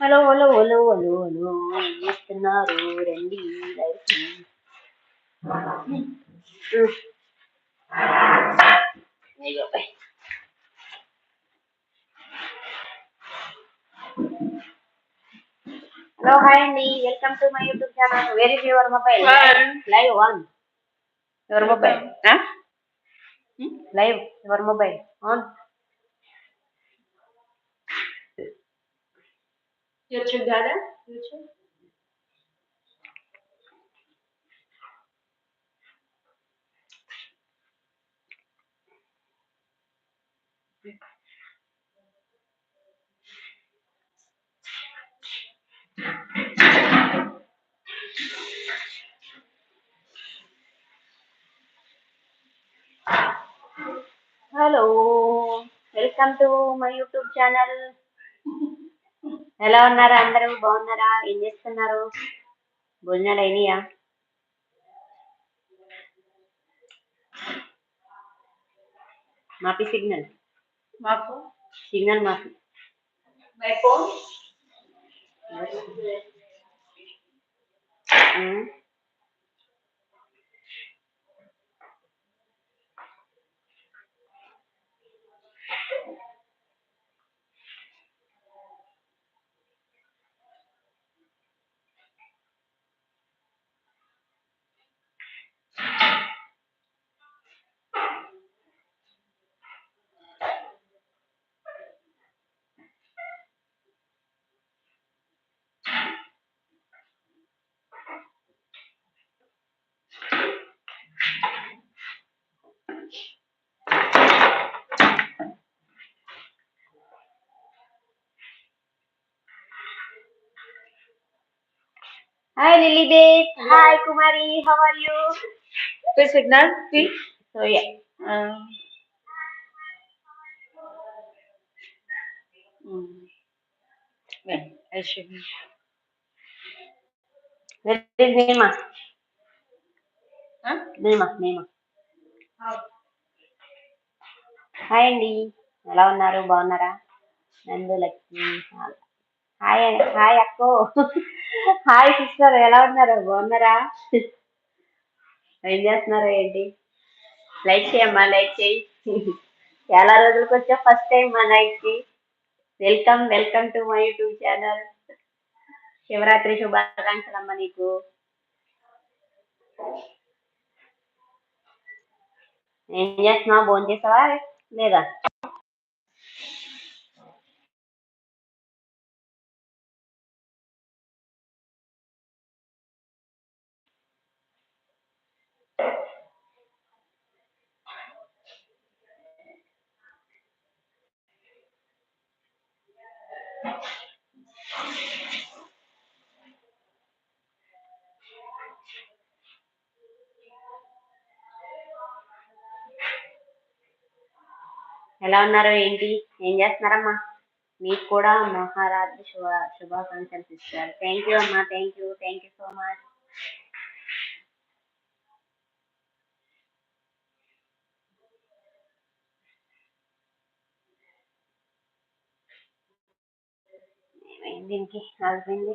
hello hello hello hello hello. చేస్తున్నారు? రండి. Hello hi అండి. Welcome to my YouTube channel where is your mobile. Live on your mobile live your mobile on YouTube dada? YouTube? Hello welcome to my YouTube channel ఎలా ఉన్నారా అందరూ? బాగున్నారా? ఏం చేస్తున్నారు? భోజనాలు అయినాయా? మాపి సిగ్నల్. Marco? సిగ్నల్ మాపి My phone? Hi Lilly bait hi Kumari how are you Please signal, please. So yeah Um, Hmm. Hi అండి ఎలా ఉన్నారు బాగున్నారా నందు లక్ష్మి హాయ్ హాయ్ అక్కో హాయ్ సిస్టర్ ఎలా ఉన్నారు? బాగున్నారా? ఏం చేస్తున్నారు ఏంటి? లైక్ చేయమ్మా లైక్ చేయి. చాలా రోజులకు వచ్చా ఫస్ట్ టైం మా నైట్కి కి welcome welcome to my YouTube channel. Shivaratri శుభాకాంక్షలు అమ్మ నీకు. ఏం చేస్తున్నావు? భోజనం చేసావా లేదా? ఎలా ఉన్నారు ఏంటి? ఏం చేస్తున్నారమ్మా? మీకు కూడా మహారాత్రి శుభ శుభాకాంక్షలు ఇస్తారు థ్యాంక్ యూ అమ్మా thank you thank you so much దీనికి? అయిపోయింది